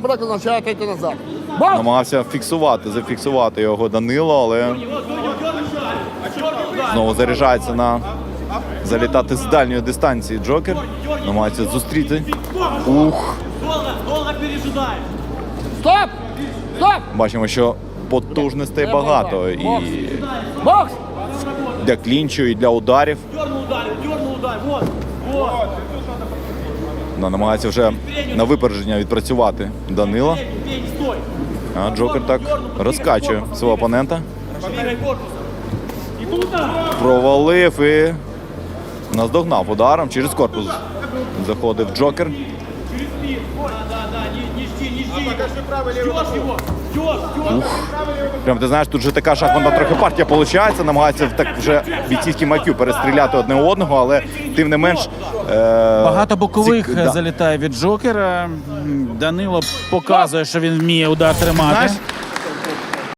Брак означає йти назад. Намагався фіксувати, зафіксувати його Данило, але знову заряджається на залітати з дальньої дистанції Джокер. Намагається зустріти. Ух! Стоп! Стоп! Бачимо, що потужностей багато і Бокс! для клінчу, і для ударів. Дернул удар. Вот, вот. Ну, Намагається вже на випередження відпрацювати стой. А Джокер так розкачує свого опонента. Провалив і наздогнав ударом через корпус. Заходив Джокер. Через спину. Да, да, да. Не, не жди, не жди. Ждешь его. Ждешь, ждешь. Прям ти знаєш, тут вже така шахматна трохи партія виходить. Намагається так вже бійцівським IQ перестріляти одне одного, але тим не менш. Е, Багато бокових цік- да. залітає від Джокера. Данило показує, що він вміє удар тримати. Знаєш,